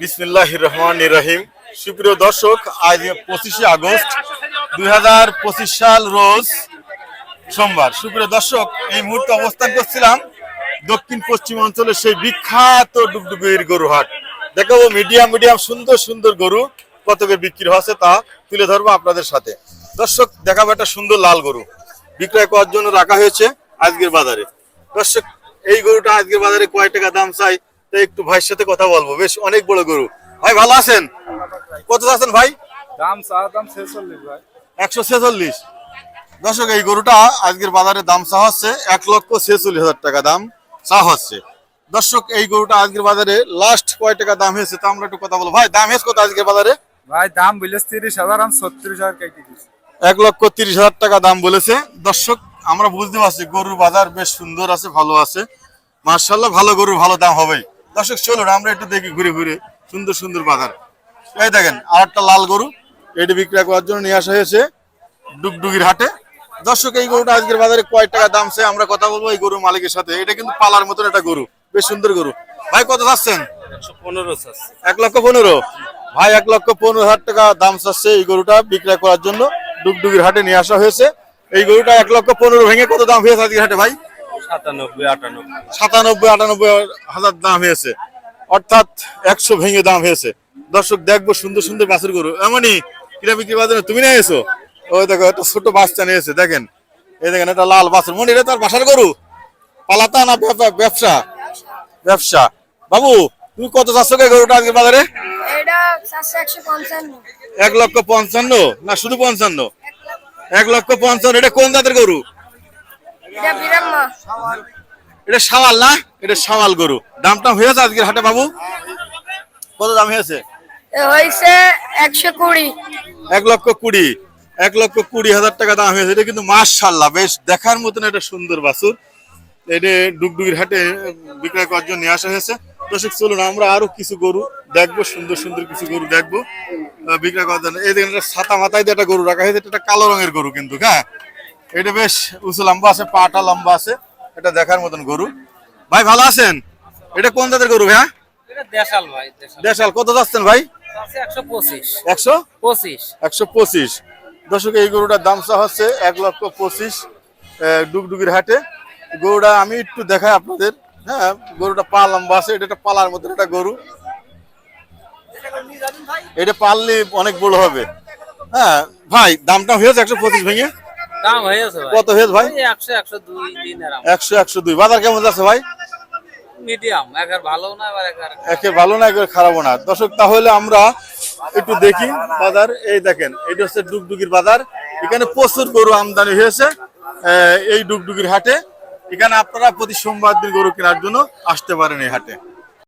বিসমিল্লাহ রহমান রহিম। সুপ্রিয় দর্শক, আজ পঁচিশে আগস্ট দুই হাজার পঁচিশ সাল রোজ সোমবার। সুপ্রিয় দর্শক, এই মুহূর্তে অবস্থান করছিলাম দক্ষিণ পশ্চিম অঞ্চলের সেই বিখ্যাত ডুগডুগির গরু হাট দেখাবো মিডিয়াম মিডিয়াম, সুন্দর সুন্দর গরু কত করে বিক্রি হচ্ছে তা তুলে ধরবো আপনাদের সাথে। দর্শক, দেখাবো একটা সুন্দর লাল গরু। বিক্রয় করার জন্য রাখা হয়েছে আজকের বাজারে। দর্শক, এই গরুটা আজকের বাজারে কয় টাকা দাম চাই? তাই একটু ভাইয়ের সাথে কথা বলব। বেশ অনেক বড় গরু। ভাই ভালো আছেন? কত আছেন ভাই? দাম চা দাম ছেচল্লিশ ভাই। একশো ছেচল্লিশ। দর্শক এই গরুটা আজকের বাজারে দাম চা হচ্ছে এক লক্ষ ছেচল্লিশ হাজার টাকা দাম চা হচ্ছে। দর্শক এই গরুটা আজকের বাজারে লাস্ট কয় টাকা দাম হয়েছে তা আমরা একটু কথা বলব। ভাই দাম হয়েছে কত আজকের বাজারে? ভাই দাম বলিস তিরিশ হাজার আমি ছত্রিশ হাজার এক লক্ষ তিরিশ হাজার টাকা দাম বলেছে। দর্শক আমরা বুঝতে পারছি গরুর বাজার বেশ সুন্দর আছে ভালো আছে। মার্শাল্লাহ ভালো গরুর ভালো দাম হবেই। দর্শক চলুন আমরা একটু দেখি ঘুরে ঘুরে সুন্দর সুন্দর বাজার। এই দেখেন আর একটা লাল গরু এটি বিক্রয় করার জন্য নিয়ে আসা হয়েছে ডুগডুগির হাটে। দর্শক এই গরুটা আজকের বাজারে কয় টাকা দাম সে আমরা কথা বলব এই গরু মালিকের সাথে। এটা কিন্তু পালার মতন একটা গরু বেশ সুন্দর গরু। ভাই কত চাচ্ছেন? এক লক্ষ পনেরো? ভাই এক লক্ষ পনেরো হাজার টাকা দাম চাচ্ছে এই গরুটা বিক্রয় করার জন্য ডুগডুগির হাটে নিয়ে আসা হয়েছে। এই গরুটা এক লক্ষ পনেরো ভেঙে কত দাম হয়েছে আজকের হাটে ভাই? সাতানব্বই আটানব্বই। সাতানব্বই আটানব্বই হাজার দাম হয়েছে। অর্থাৎ একশো ভেঙে দাম হয়েছে। দর্শক দেখব সুন্দর সুন্দর বাছুর গরু। এমনই কিরা বিক্রি বাজারে তুমি না এসো। ওই দেখো একটা ছোট বাচ্চা নিয়েছে দেখেন। এই দেখেন একটা লাল বাছুর। মনে এটা তার বাসার গরু? পালাতা না ব্যবসা- ব্যবসা? বাবু তুমি কত কে গরুটা আজকে বাজারে? একশো এক লক্ষ পঞ্চান্ন? না শুধু পঞ্চান্ন? এক লক্ষ পঞ্চান্ন। এটা কোন জাতের গরু? এটা সাওয়াল না। এটা সাওয়াল গরু। দামটা হয়েছে আজকের হাটে বাবু? কত দাম হয়েছে? হয়েছে একশো কুড়ি। এক লক্ষ কুড়ি। এক লক্ষ কুড়ি হাজার টাকা দাম হয়েছে। এটা কিন্তু মাশাল্লাহ বেশ দেখার মতন একটা সুন্দর বাছুর। এটা ডুগডুগির হাটে বিক্রয় করার জন্য নিয়ে আসা হয়েছে। দর্শক চলুন আমরা আরও কিছু গরু দেখব সুন্দর সুন্দর কিছু গরু দেখব বিক্রয় করার জন্য। এই দেখেন মাথায় দিয়ে একটা গরু রাখা হয়েছে। এটা কালো রঙের গরু কিন্তু হ্যাঁ? এটা বেশ উঁচু লম্বা আছে পাটা লম্বা আছে। এটা দেখার মতন গরু। ভাই ভালো আছেন? এটা কোন জাতের গরু হ্যাঁ দেশাল ভাই দেশাল। দেশাল কত যাচ্ছেন ভাই? একশো পঁচিশ। একশো? পঁচিশ। দর্শক এই গরুটার দাম চা হচ্ছে এক লক্ষ পঁচিশ ডুগডুগির হাটে। গরুটা আমি একটু দেখাই আপনাদের। হ্যাঁ গরুটা পা লম্বা আছে এটা একটা পালার মতন একটা গরু। এটা পাললে অনেক বড় হবে। হ্যাঁ ভাই দামটা হয়েছে একশো পঁচিশ ভেঙে। দাম হয়েছে কত হয়েছে ভাই? একশো একশো দুই একশো একশো দুই। বাজার কেমন যাচ্ছে ভাই? মিডিয়াম একের ভালো না একের একে ভালো না একে খারাপও না। দর্শক তাহলে আমরা একটু দেখি বাজার। এই দেখেন এটা হচ্ছে ডুগডুগির বাজার। এখানে প্রচুর গরু আমদানি হয়েছে এই ডুগডুগির হাটে। এখানে আপনারা প্রতি সোমবার দিন গরু কেনার জন্য আসতে পারেন এই হাটে।